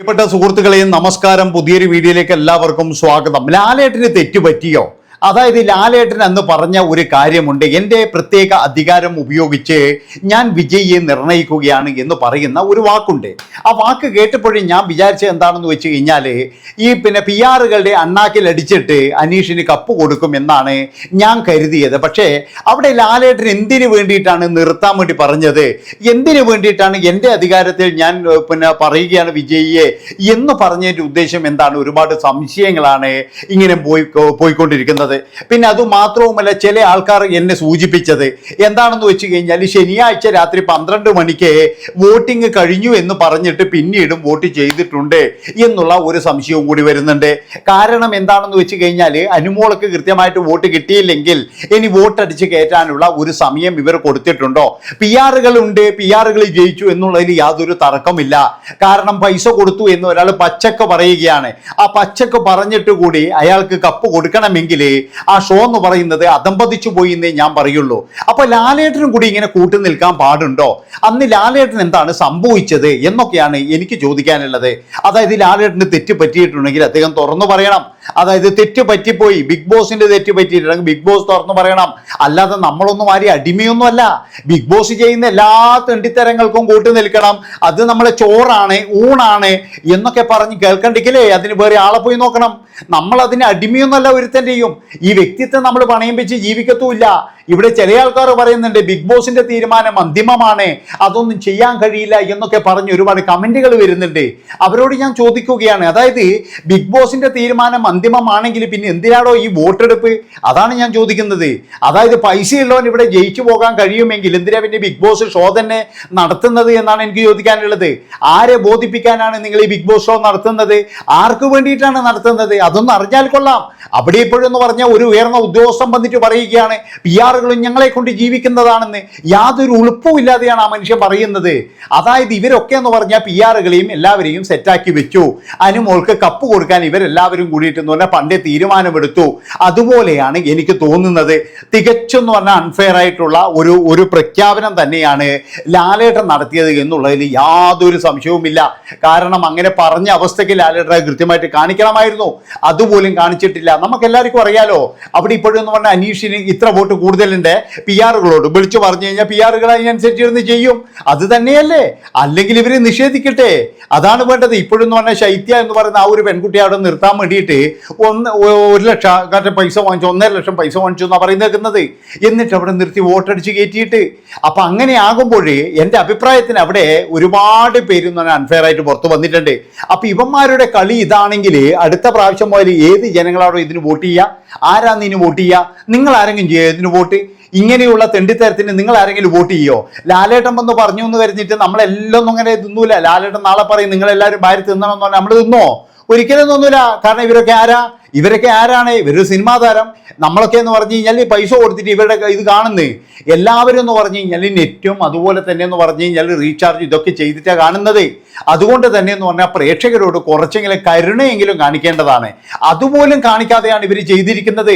പ്രിയപ്പെട്ട സുഹൃത്തുക്കളെയും നമസ്കാരം. പുതിയൊരു വീഡിയോയിലേക്ക് എല്ലാവർക്കും സ്വാഗതം. ലാലേട്ടിന് തെറ്റ് പറ്റിയോ? അതായത് ലാലേട്ടൻ അന്ന് പറഞ്ഞ ഒരു കാര്യമുണ്ട്. എന്റെ പ്രത്യേക അധികാരം ഉപയോഗിച്ച് ഞാൻ വിജയിയെ നിർണയിക്കുകയാണ് എന്ന് പറയുന്ന ഒരു വാക്കുണ്ട്. ആ വാക്ക് കേട്ടപ്പോഴും ഞാൻ വിചാരിച്ചത് എന്താണെന്ന് വെച്ച് കഴിഞ്ഞാൽ ഈ പിന്നെ പി ആറുകളുടെ അണ്ണാക്കിൽ അടിച്ചിട്ട് അനീഷിന് കപ്പ് കൊടുക്കും എന്നാണ് ഞാൻ കരുതിയത്. പക്ഷേ അവിടെ ലാലേട്ടൻ എന്തിനു വേണ്ടിയിട്ടാണ് നിർത്താൻ വേണ്ടി പറഞ്ഞത്? എന്തിനു വേണ്ടിയിട്ടാണ് എന്റെ അധികാരത്തിൽ ഞാൻ പിന്നെ പറയുകയാണ് വിജയിയെ എന്ന് പറഞ്ഞതിന്റെ ഉദ്ദേശം എന്താണ്? ഒരുപാട് സംശയങ്ങളാണ് ഇങ്ങനെ പോയി പോയിക്കൊണ്ടിരിക്കുന്നത്. പിന്നെ അത് മാത്രവുമല്ല ചില ആൾക്കാർ എന്നെ സൂചിപ്പിച്ചത്. എന്താണെന്ന് വെച്ച് കഴിഞ്ഞാൽ ശനിയാഴ്ച രാത്രി പന്ത്രണ്ട് മണിക്ക് വോട്ടിംഗ് കഴിഞ്ഞു എന്ന് പറഞ്ഞിട്ട് പിന്നീടും വോട്ട് ചെയ്തിട്ടുണ്ട് എന്നുള്ള ഒരു സംശയവും കൂടി വരുന്നുണ്ട്. കാരണം എന്താണെന്ന് വെച്ച് കഴിഞ്ഞാൽ അനുമോളക്ക് കൃത്യമായിട്ട് വോട്ട് കിട്ടിയില്ലെങ്കിൽ ഇനി വോട്ടടിച്ച് കയറ്റാനുള്ള ഒരു സമയം ഇവർ കൊടുത്തിട്ടുണ്ടോ? പി ആറുകൾ ഉണ്ട് പി ആറുകൾ ജയിച്ചു എന്നുള്ളതിൽ യാതൊരു തർക്കമില്ല. കാരണം പൈസ കൊടുത്തു എന്ന് ഒരാൾ പച്ചക്ക് പറയുകയാണ്. ആ പച്ചക്ക് പറഞ്ഞിട്ട് കൂടി അയാൾക്ക് കപ്പ് കൊടുക്കണമെങ്കിൽ ആ ഷോ എന്ന് പറയുന്നത് അതമ്പതിച്ചു പോയി എന്നേ ഞാൻ പറയുള്ളൂ. അപ്പൊ ലാലേട്ടനും കൂടി ഇങ്ങനെ കൂട്ടി നിൽക്കാൻ പാടുണ്ടോ? അന്ന് ലാലേട്ടൻ എന്താണ് സംഭവിച്ചത് എന്നൊക്കെയാണ് എനിക്ക് ചോദിക്കാനുള്ളത്. അതായത് ലാലേട്ടന് തെറ്റ് പറ്റിയിട്ടുണ്ടെങ്കിൽ അദ്ദേഹം തുറന്നു പറയണം. അതായത് തെറ്റ് പറ്റിപ്പോയി. ബിഗ് ബോസിന്റെ തെറ്റ് പറ്റിയിട്ടുണ്ടെങ്കിൽ ബിഗ് ബോസ് തുറന്നു പറയണം. അല്ലാതെ നമ്മളൊന്നും ആരും അടിമയൊന്നുമല്ല ബിഗ് ബോസ് ചെയ്യുന്ന എല്ലാ തെണ്ടിത്തരങ്ങൾക്കും കൂട്ടി നിൽക്കണം. അത് നമ്മളെ ചോറാണ് ഊണാണ് എന്നൊക്കെ പറഞ്ഞ് കേൾക്കണ്ടിക്കലേ അതിന് വേറെ ആളെ പോയി നോക്കണം. നമ്മൾ അതിന് അടിമയൊന്നുമല്ല ഒരുത്തന്റെയും ഈ വ്യക്തിത്വം നമ്മൾ പണയം വെച്ച് ജീവിക്കത്തുമില്ല. ഇവിടെ ചില ആൾക്കാർ പറയുന്നുണ്ട് ബിഗ് ബോസിന്റെ തീരുമാനം അന്തിമമാണ് അതൊന്നും ചെയ്യാൻ കഴിയില്ല എന്നൊക്കെ പറഞ്ഞ് ഒരുപാട് കമന്റുകൾ വരുന്നുണ്ട്. അവരോട് ഞാൻ ചോദിക്കുകയാണ് അതായത് ബിഗ് ബോസിന്റെ തീരുമാനം അന്തിമമാണെങ്കിൽ പിന്നെ എന്തിനാണോ ഈ വോട്ടെടുപ്പ്? അതാണ് ഞാൻ ചോദിക്കുന്നത്. അതായത് പൈസയുള്ളവൻ ഇവിടെ ജയിച്ചു പോകാൻ കഴിയുമെങ്കിൽ എന്തിനാ പിന്നെ ബിഗ് ബോസ് ഷോ തന്നെ നടത്തുന്നത് എന്നാണ് എനിക്ക് ചോദിക്കാനുള്ളത്. ആരെ ബോധിപ്പിക്കാനാണ് നിങ്ങൾ ഈ ബിഗ് ബോസ് ഷോ നടത്തുന്നത്? ആർക്ക് വേണ്ടിയിട്ടാണ് നടത്തുന്നത്? അതൊന്നും അറിഞ്ഞാൽ കൊള്ളാം. അവിടെ ഇപ്പോഴെന്ന് പറഞ്ഞാൽ ഒരു ഉയർന്ന ഉദ്യോഗസ്ഥൻ വന്നിട്ട് പറയുകയാണ് പി ആറുകളും ഞങ്ങളെ കൊണ്ട് ജീവിക്കുന്നതാണെന്ന് യാതൊരു ഉളുപ്പും ഇല്ലാതെയാണ് ആ മനുഷ്യൻ പറയുന്നത്. അതായത് ഇവരൊക്കെ എന്ന് പറഞ്ഞാൽ പി ആറുകളെയും എല്ലാവരെയും സെറ്റാക്കി വെച്ചു. അനുമോൾക്ക് കപ്പ് കൊടുക്കാൻ ഇവരെല്ലാവരും കൂടിയിട്ട് എന്ന് പറഞ്ഞാൽ പണ്ടേ തീരുമാനമെടുത്തു. അതുപോലെയാണ് എനിക്ക് തോന്നുന്നത്. തികച്ചെന്ന് പറഞ്ഞാൽ അൺഫെയർ ആയിട്ടുള്ള ഒരു ഒരു പ്രഖ്യാപനം തന്നെയാണ് ലാലേട്ടൻ നടത്തിയത് എന്നുള്ളതിൽ യാതൊരു സംശയവുമില്ല. കാരണം അങ്ങനെ പറഞ്ഞ അവസ്ഥയ്ക്ക് ലാലേട്ടനെ കൃത്യമായിട്ട് കാണിക്കണമായിരുന്നു. അതുപോലും കാണിച്ചിട്ടില്ല. നമുക്ക് എല്ലാവർക്കും അറിയാലോ. അവിടെ ഇപ്പോഴും എന്ന് പറഞ്ഞാൽ അനീഷിന് ഇത്ര വോട്ട് കൂടുതലുണ്ട് പി ആറുകളോട് വിളിച്ചു പറഞ്ഞു കഴിഞ്ഞാൽ പി ആറുകൾ അതിനനുസരിച്ച് ഇരുന്ന് ചെയ്യും. അത് തന്നെയല്ലേ? അല്ലെങ്കിൽ ഇവർ നിഷേധിക്കട്ടെ? അതാണ് വേണ്ടത്. ഇപ്പോഴെന്ന് പറഞ്ഞാൽ ശൈത്യ എന്ന് പറയുന്ന ആ ഒരു പെൺകുട്ടിയെ അവിടെ നിർത്താൻ വേണ്ടിയിട്ട് ഒന്ന് ഒരു ലക്ഷം കാറ്റ പൈസ വാങ്ങിച്ചു ഒന്നര ലക്ഷം പൈസ വാങ്ങിച്ചു എന്നാണ് പറയുന്നേക്കുന്നത് എന്നിട്ട് അവിടെ നിർത്തി വോട്ടടിച്ച് കയറ്റിയിട്ട്. അപ്പൊ അങ്ങനെ ആകുമ്പോൾ എന്റെ അഭിപ്രായത്തിന് അവിടെ ഒരുപാട് പേര് എന്ന് പറഞ്ഞാൽ അൺഫെയർ ആയിട്ട് പുറത്ത് വന്നിട്ടുണ്ട്. അപ്പൊ ഇവന്മാരുടെ കളി ഇതാണെങ്കിൽ അടുത്ത പ്രാവശ്യം മുതൽ ഏത് ജനങ്ങളാണോ ഇതിന് വോട്ട് ചെയ്യുക? ആരാന്ന് ഇതിന് വോട്ട് ചെയ്യുക നിങ്ങൾ ആരെങ്കിലും ചെയ്യുക ഇതിന് വോട്ട്? ഇങ്ങനെയുള്ള തെണ്ടിത്തരത്തിന് നിങ്ങൾ ആരെങ്കിലും വോട്ട് ചെയ്യോ? ലാലേട്ടൻ വന്ന് പറഞ്ഞു എന്ന് കരുതിയിട്ട് നമ്മളെല്ലാം ഒന്നും അങ്ങനെ തിന്നൂല. ലാലേട്ടൻ നാളെ പറയും നിങ്ങളെല്ലാവരും ഭാര്യ തിന്നണം എന്ന് പറഞ്ഞാൽ നമ്മൾ തിന്നോ? ഒരിക്കലും തോന്നൂല. കാരണം ഇവരൊക്കെ ആരാ? ഇവരൊക്കെ ആരാണ്? ഇവരൊരു സിനിമാ താരം. നമ്മളൊക്കെ എന്ന് പറഞ്ഞു കഴിഞ്ഞാൽ ഈ പൈസ കൊടുത്തിട്ട് ഇവരുടെ ഇത് കാണുന്നത് എല്ലാവരും എന്ന് പറഞ്ഞു കഴിഞ്ഞാൽ നെറ്റും അതുപോലെ തന്നെ എന്ന് പറഞ്ഞു കഴിഞ്ഞാൽ റീചാർജ് ഇതൊക്കെ ചെയ്തിട്ടാണ് കാണുന്നത്. അതുകൊണ്ട് തന്നെ എന്ന് പറഞ്ഞാൽ പ്രേക്ഷകരോട് കുറച്ചെങ്കിലും കരുണയെങ്കിലും കാണിക്കേണ്ടതാണ്. അതുപോലും കാണിക്കാതെയാണ് ഇവർ ചെയ്തിരിക്കുന്നത്.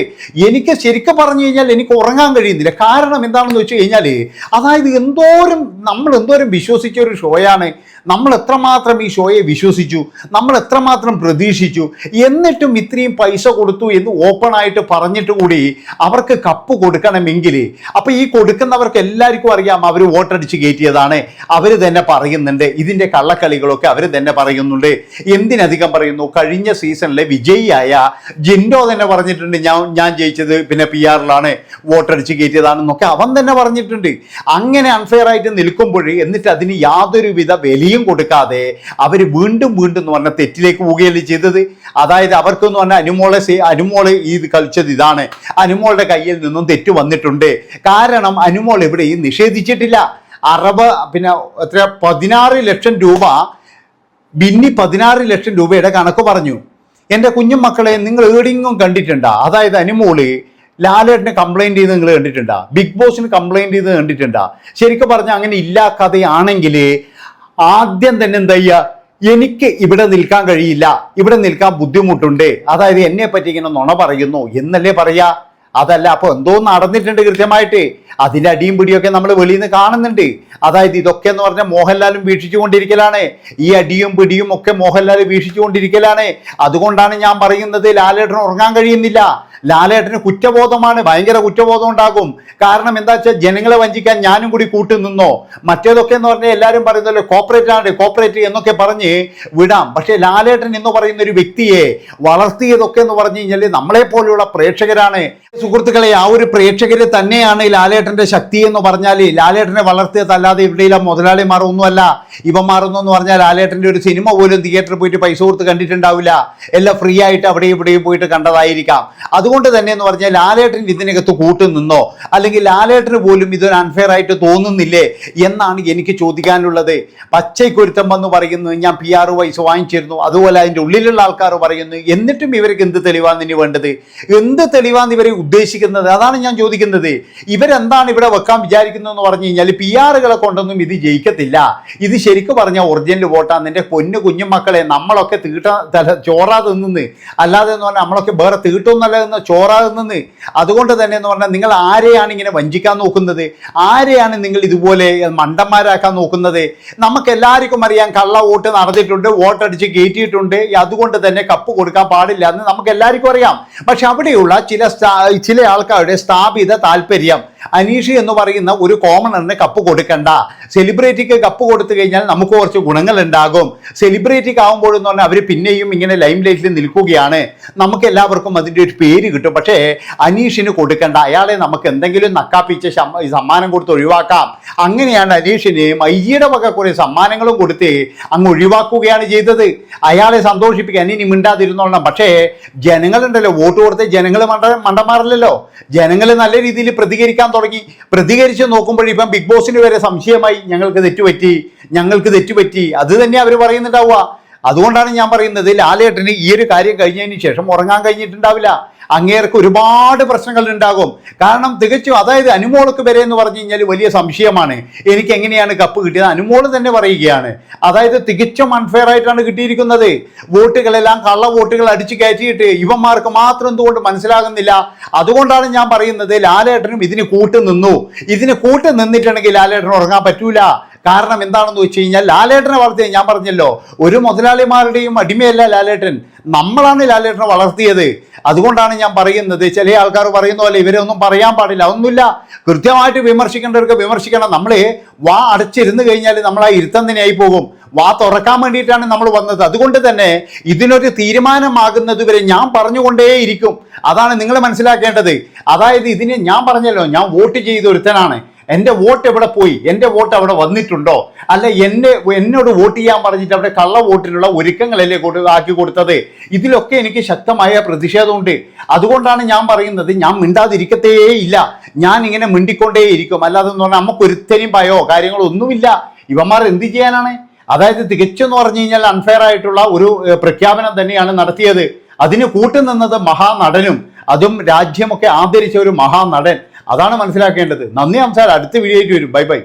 എനിക്ക് ശരിക്കും പറഞ്ഞു കഴിഞ്ഞാൽ എനിക്ക് ഉറങ്ങാൻ കഴിയുന്നില്ല. കാരണം എന്താണെന്ന് വെച്ച് കഴിഞ്ഞാൽ അതായത് എന്തോരം നമ്മൾ എന്തോരം വിശ്വസിച്ച ഒരു ഷോയാണ്. നമ്മൾ എത്രമാത്രം ഈ ഷോയെ വിശ്വസിച്ചു? നമ്മൾ എത്രമാത്രം പ്രതീക്ഷിച്ചു? എന്നിട്ടും ഇത്രയും പൈസ കൊടുത്തു എന്ന് ഓപ്പൺ ആയിട്ട് പറഞ്ഞിട്ട് കൂടി അവർക്ക് കപ്പ് കൊടുക്കണമെങ്കിൽ അപ്പൊ ഈ കൊടുക്കുന്നവർക്ക് എല്ലാവർക്കും അറിയാം അവർ വോട്ടടിച്ച് കയറ്റിയതാണ്. അവർ തന്നെ പറയുന്നുണ്ട് ഇതിന്റെ കള്ളക്കളികളൊക്കെ അവർ തന്നെ പറയുന്നുണ്ട്. എന്തിനധികം പറയുന്നു? കഴിഞ്ഞ സീസണിലെ വിജയിയായ ജിൻഡോ തന്നെ പറഞ്ഞിട്ടുണ്ട് ഞാൻ ഞാൻ ജയിച്ചത് പിന്നെ പി ആറിലാണ് വോട്ടടിച്ച് കയറ്റിയതാണെന്നൊക്കെ അവൻ തന്നെ പറഞ്ഞിട്ടുണ്ട്. അങ്ങനെ അൺഫെയർ ആയിട്ട് നിൽക്കുമ്പോൾ എന്നിട്ട് അതിന് യാതൊരുവിധ വിലയും കൊടുക്കാതെ അവർ വീണ്ടും വീണ്ടും എന്ന് പറഞ്ഞാൽ തെറ്റിലേക്ക് പോവുകയല്ലേ ചെയ്തത്? അതായത് അവർക്കെന്ന് പറഞ്ഞാൽ അനുമോളെ അനുമോൾ ഈ കളിച്ചത് ഇതാണ്. അനുമോളുടെ കയ്യിൽ നിന്നും തെറ്റ് വന്നിട്ടുണ്ട്. കാരണം അനുമോൾ എവിടെയും നിഷേധിച്ചിട്ടില്ല. അറബ് പിന്നെ എത്ര? പതിനാറ് ലക്ഷം രൂപ ബിന്നി പതിനാറ് ലക്ഷം രൂപയുടെ കണക്ക് പറഞ്ഞു. എന്റെ കുഞ്ഞു മക്കളെ നിങ്ങൾ ഏടിങ്ങും കണ്ടിട്ടുണ്ടോ? അതായത് അനുമോൾ ലാലേട്ടിന് കംപ്ലൈന്റ് ചെയ്ത് നിങ്ങൾ കണ്ടിട്ടുണ്ടോ? ബിഗ് ബോസിന് കംപ്ലൈന്റ് ചെയ്ത് കണ്ടിട്ടുണ്ടോ? ശരിക്കും പറഞ്ഞാൽ അങ്ങനെ ഇല്ലാ കഥയാണെങ്കിൽ ആദ്യം തന്നെ എന്താ ചെയ്യുക? എനിക്ക് ഇവിടെ നിൽക്കാൻ കഴിയില്ല ഇവിടെ നിൽക്കാൻ ബുദ്ധിമുട്ടുണ്ട് അതായത് എന്നെ പറ്റി ഇങ്ങനെ നുണ പറയുന്നു എന്നല്ലേ പറയാ? അതല്ല അപ്പൊ എന്തോ നടന്നിട്ടുണ്ട് കൃത്യമായിട്ട്. അതിന്റെ അടിയും പിടിയൊക്കെ നമ്മൾ വെളിയിൽ നിന്ന് കാണുന്നുണ്ട്. അതായത് ഇതൊക്കെ എന്ന് പറഞ്ഞാൽ മോഹൻലാലും വീക്ഷിച്ചുകൊണ്ടിരിക്കലാണ്. ഈ അടിയും പിടിയും ഒക്കെ മോഹൻലാൽ വീക്ഷിച്ചുകൊണ്ടിരിക്കലാണ്. അതുകൊണ്ടാണ് ഞാൻ പറയുന്നത് ലാലേട്ടൻ ഉറങ്ങാൻ കഴിയുന്നില്ല. ലാലേട്ടന് കുറ്റബോധമാണ് ഭയങ്കര കുറ്റബോധം ഉണ്ടാകും. കാരണം എന്താ വെച്ചാൽ ജനങ്ങളെ വഞ്ചിക്കാൻ ഞാനും കൂടി കൂട്ടി നിന്നോ? മറ്റേതൊക്കെ എന്ന് പറഞ്ഞാൽ എല്ലാവരും പറയുന്നല്ലോ കോപ്പറേറ്റ് ആണ് കോപ്പറേറ്റ് എന്നൊക്കെ പറഞ്ഞ് വിടാം. പക്ഷേ ലാലേട്ടൻ എന്ന് പറയുന്ന ഒരു വ്യക്തിയെ വളർത്തിയതൊക്കെ എന്ന് പറഞ്ഞു കഴിഞ്ഞാൽ നമ്മളെ പോലെയുള്ള പ്രേക്ഷകരാണ്. സുഹൃത്തുക്കളെ ആ ഒരു പ്രേക്ഷകര് തന്നെയാണ് ലാലേട്ടന്റെ ശക്തി എന്ന് പറഞ്ഞാൽ ലാലേട്ടനെ വളർത്തിയതല്ലാതെ ഇവിടെയില്ല മുതലാളിമാർ ഒന്നുമല്ല. മാറുന്നു എന്ന് പറഞ്ഞാൽ ലാലേട്ടന്റെ ഒരു സിനിമ പോലും തിയേറ്ററിൽ പോയിട്ട് പൈസ കൊടുത്ത് കണ്ടിട്ടുണ്ടാവില്ല. എല്ലാം ഫ്രീ ആയിട്ട് അവിടെയും ഇവിടെയും പോയിട്ട് കണ്ടതായിരിക്കാം. അതുകൊണ്ട് തന്നെ എന്ന് പറഞ്ഞാൽ ലാലേട്ടൻ ഇതിനകത്ത് കൂട്ടു നിന്നോ അല്ലെങ്കിൽ ലാലേട്ടന് പോലും ഇതൊരു അൺഫെയർ ആയിട്ട് തോന്നുന്നില്ലേ എന്നാണ് എനിക്ക് ചോദിക്കാനുള്ളത്. പച്ചയ്ക്കൊരുത്തം വന്ന് പറയുന്നു ഞാൻ പി ആർ വൈസ് വാങ്ങിച്ചിരുന്നു അതുപോലെ അതിന്റെ ഉള്ളിലുള്ള ആൾക്കാർ പറയുന്നു. എന്നിട്ടും ഇവർക്ക് എന്ത് തെളിവാണ് ഇനി വേണ്ടത്? എന്ത് തെളിവാണ് ഇവരെ ഉദ്ദേശിക്കുന്നത്? അതാണ് ഞാൻ ചോദിക്കുന്നത്. ഇവരെന്താണ് ഇവിടെ വെക്കാൻ വിചാരിക്കുന്നതെന്ന് പറഞ്ഞു കഴിഞ്ഞാൽ പി ആറുകളെ കൊണ്ടൊന്നും ഇത് ജയിക്കത്തില്ല. ഇത് ശരിക്കും പറഞ്ഞാൽ ഒറിജിനൽ വോട്ടാണ് നിന്റെ പൊന്നു കുഞ്ഞുമക്കളെ നമ്മളൊക്കെ തീട്ട തല തിന്നുന്ന്. അല്ലാതെ എന്ന് പറഞ്ഞാൽ നമ്മളൊക്കെ വേറെ തീട്ടൊന്നല്ല എന്ന് ചോറാ തിന്നുന്ന് അതുകൊണ്ട് തന്നെ എന്ന് പറഞ്ഞാൽ നിങ്ങൾ ആരെയാണ് ഇങ്ങനെ വഞ്ചിക്കാൻ നോക്കുന്നത്? ആരെയാണ് നിങ്ങൾ ഇതുപോലെ മണ്ടന്മാരാക്കാൻ നോക്കുന്നത്? നമുക്ക് എല്ലാവർക്കും അറിയാം കള്ള വോട്ട് നടന്നിട്ടുണ്ട് വോട്ടടിച്ച് കയറ്റിയിട്ടുണ്ട്. അതുകൊണ്ട് തന്നെ കപ്പ് കൊടുക്കാൻ പാടില്ല എന്ന് നമുക്ക് എല്ലാവർക്കും അറിയാം. പക്ഷെ അവിടെയുള്ള ചില ചില ആൾക്കാരുടെ സ്ഥാപിത താല്പര്യം അനീഷ് എന്ന് പറയുന്ന ഒരു കോമണറിന് കപ്പ് കൊടുക്കണ്ട. സെലിബ്രിറ്റിക്ക് കപ്പ് കൊടുത്തു കഴിഞ്ഞാൽ നമുക്ക് കുറച്ച് ഗുണങ്ങൾ ഉണ്ടാകും. സെലിബ്രിറ്റിക്ക് ആകുമ്പോഴെന്ന് പറഞ്ഞാൽ അവർ പിന്നെയും ഇങ്ങനെ ലൈം ലൈറ്റിൽ നിൽക്കുകയാണ്. നമുക്ക് എല്ലാവർക്കും അതിന്റെ ഒരു പേര് കിട്ടും. പക്ഷേ അനീഷിന് കൊടുക്കണ്ട. അയാളെ നമുക്ക് എന്തെങ്കിലും നക്കാപ്പിച്ച് സമ്മാനം കൊടുത്ത് ഒഴിവാക്കാം. അങ്ങനെയാണ് അനീഷിന് മയ്യയുടെ വക കുറേ സമ്മാനങ്ങളും കൊടുത്ത് അങ്ങ് ഒഴിവാക്കുകയാണ് ചെയ്തത്. അയാളെ സന്തോഷിപ്പിക്കാൻ ഇനി മിണ്ടാതിരുന്നോളണം. പക്ഷേ ജനങ്ങളുണ്ടല്ലോ. വോട്ട് കൊടുത്ത് ജനങ്ങൾ മണ്ട മണ്ടമാറില്ലല്ലോ ജനങ്ങൾ നല്ല രീതിയിൽ പ്രതികരിക്കാൻ തുടങ്ങി. പ്രതികരിച്ച് നോക്കുമ്പോൾ ഇപ്പം ബിഗ് ബോസിന് വരെ സംശയമായി ഞങ്ങൾക്ക് തെറ്റുപറ്റി ഞങ്ങൾക്ക് തെറ്റുപറ്റി. അത് തന്നെ അവർ പറയുന്നുണ്ടാവുക. അതുകൊണ്ടാണ് ഞാൻ പറയുന്നത് ലാലേട്ടന് ഈ ഒരു കാര്യം കഴിഞ്ഞതിന് ശേഷം ഉറങ്ങാൻ കഴിഞ്ഞിട്ടുണ്ടാവില്ല. അങ്ങേർക്ക് ഒരുപാട് പ്രശ്നങ്ങൾ ഉണ്ടാകും. കാരണം തികച്ചും അതായത് അനുമോൾക്ക് വരെ എന്ന് പറഞ്ഞു കഴിഞ്ഞാൽ വലിയ സംശയമാണ്. എനിക്ക് എങ്ങനെയാണ് കപ്പ് കിട്ടിയത്? അനുമോൾ തന്നെ പറയുകയാണ്. അതായത് തികച്ചും അൺഫെയർ ആയിട്ടാണ് കിട്ടിയിരിക്കുന്നത്. വോട്ടുകളെല്ലാം കള്ള വോട്ടുകൾ അടിച്ചു കയറ്റിയിട്ട് ഇവന്മാർക്ക് മാത്രം എന്തുകൊണ്ട് മനസ്സിലാകുന്നില്ല? അതുകൊണ്ടാണ് ഞാൻ പറയുന്നത് ലാലേട്ടനും ഇതിന് കൂട്ട് നിന്നു. ഇതിന് കൂട്ട് നിന്നിട്ടുണ്ടെങ്കിൽ ലാലേട്ടന് ഉറങ്ങാൻ പറ്റൂല. കാരണം എന്താണെന്ന് വെച്ച് കഴിഞ്ഞാൽ ലാലേട്ടനെ വളർത്തിയത് ഞാൻ പറഞ്ഞല്ലോ ഒരു മുതലാളിമാരുടെയും അടിമയല്ല ലാലേട്ടൻ. നമ്മളാണ് ലാലേട്ടനെ വളർത്തിയത്. അതുകൊണ്ടാണ് ഞാൻ പറയുന്നത് ചില ആൾക്കാർ പറയുന്ന പോലെ ഇവരെ ഒന്നും പറയാൻ പാടില്ല. ഒന്നുമില്ല കൃത്യമായിട്ട് വിമർശിക്കേണ്ടവർക്ക് വിമർശിക്കണം. നമ്മൾ വാ അടച്ചിരുന്ന് കഴിഞ്ഞാൽ നമ്മൾ ആ ഇരുത്തം തന്നെയായി പോകും. വാ തുറക്കാൻ വേണ്ടിയിട്ടാണ് നമ്മൾ വന്നത്. അതുകൊണ്ട് തന്നെ ഇതിനൊരു തീരുമാനമാകുന്നത് വരെ ഞാൻ പറഞ്ഞുകൊണ്ടേയിരിക്കും. അതാണ് നിങ്ങൾ മനസ്സിലാക്കേണ്ടത്. അതായത് ഇതിന് ഞാൻ പറഞ്ഞല്ലോ ഞാൻ വോട്ട് ചെയ്ത ഒരുത്തനാണ് എന്റെ വോട്ട് എവിടെ പോയി? എന്റെ വോട്ട് അവിടെ വന്നിട്ടുണ്ടോ? അല്ല എന്നെ എന്നോട് വോട്ട് ചെയ്യാൻ പറഞ്ഞിട്ട് അവിടെ കള്ള വോട്ടിനുള്ള ഒരുക്കങ്ങളല്ലേ ആക്കി കൊടുത്തത്? ഇതിലൊക്കെ എനിക്ക് ശക്തമായ പ്രതിഷേധമുണ്ട്. അതുകൊണ്ടാണ് ഞാൻ പറയുന്നത് ഞാൻ മിണ്ടാതിരിക്കത്തേ ഇല്ല ഞാൻ ഇങ്ങനെ മിണ്ടിക്കൊണ്ടേയിരിക്കും. അല്ലാതെ എന്ന് പറഞ്ഞാൽ നമുക്ക് ഒരുത്തനും ഭയോ കാര്യങ്ങളോ ഒന്നുമില്ല. ഇവന്മാർ എന്ത് ചെയ്യാനാണ്? അതായത് തികച്ചെന്ന് പറഞ്ഞു കഴിഞ്ഞാൽ അൺഫെയർ ആയിട്ടുള്ള ഒരു പ്രഖ്യാപനം തന്നെയാണ് നടത്തിയത്. അതിന് കൂട്ടുനിന്നത് മഹാനടനും. അതും രാജ്യമൊക്കെ ആദരിച്ച ഒരു മഹാനടൻ. അതാണ് മനസ്സിലാക്കേണ്ടത്. നന്ദി അംസാർ അടുത്ത വീഡിയോയ്ക്ക് വരും. Bye bye.